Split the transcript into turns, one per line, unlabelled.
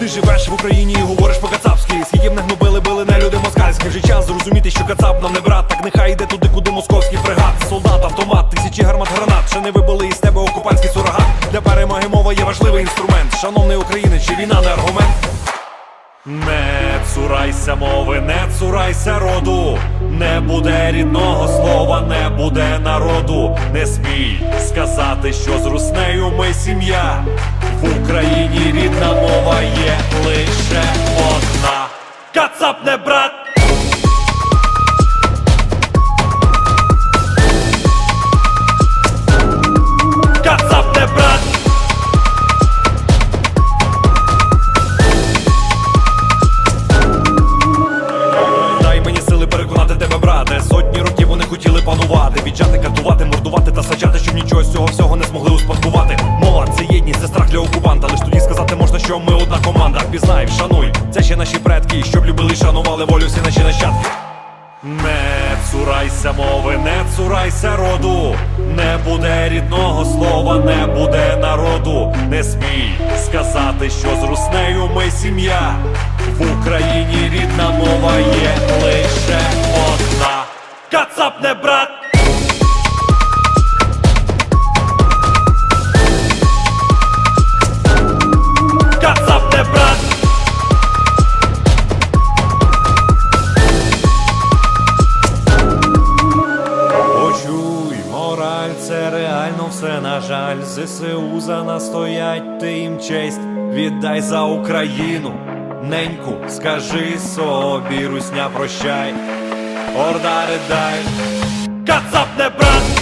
Ти живеш в Україні і говориш по-кацапськи. Скільки б не гнобили, били не люди москальські. Вже час зрозуміти, що кацап нам не брат. Так нехай йде туди, куди московський фрегат. Солдат, автомат, тисячі гармат гранат. Ще не вибили із тебе окупантський сурогат. Для перемоги мова є важливий інструмент. Шановний українець, чи війна не аргумент? Не цурайся мови, не цурайся роду, не буде рідного слова, не буде народу. Не смій сказати, що з руснею ми сім'я. В Україні рідна Кацап не брат! Кацап брат! Дай мені сили переконати тебе, брате. Сотні років вони хотіли панувати, віджати, катувати, мордувати та саджати, щоб нічого з цього всього не окупанта. Лиш тоді сказати можна, що ми одна команда. Пізнай, вшануй, це ще наші предки, щоб любили, шанували волю всі наші нащадки. Не цурайся мови, не цурайся роду, не буде рідного слова, не буде народу. Не смій сказати, що з руснею ми сім'я. В Україні рідна мова є лише одна. Кацап не брат! Все, на жаль. ЗСУ за нас стоять, ти їм честь, віддай за Україну. Неньку, скажи собі, русня, прощай. Орда ридай, кацап не брат!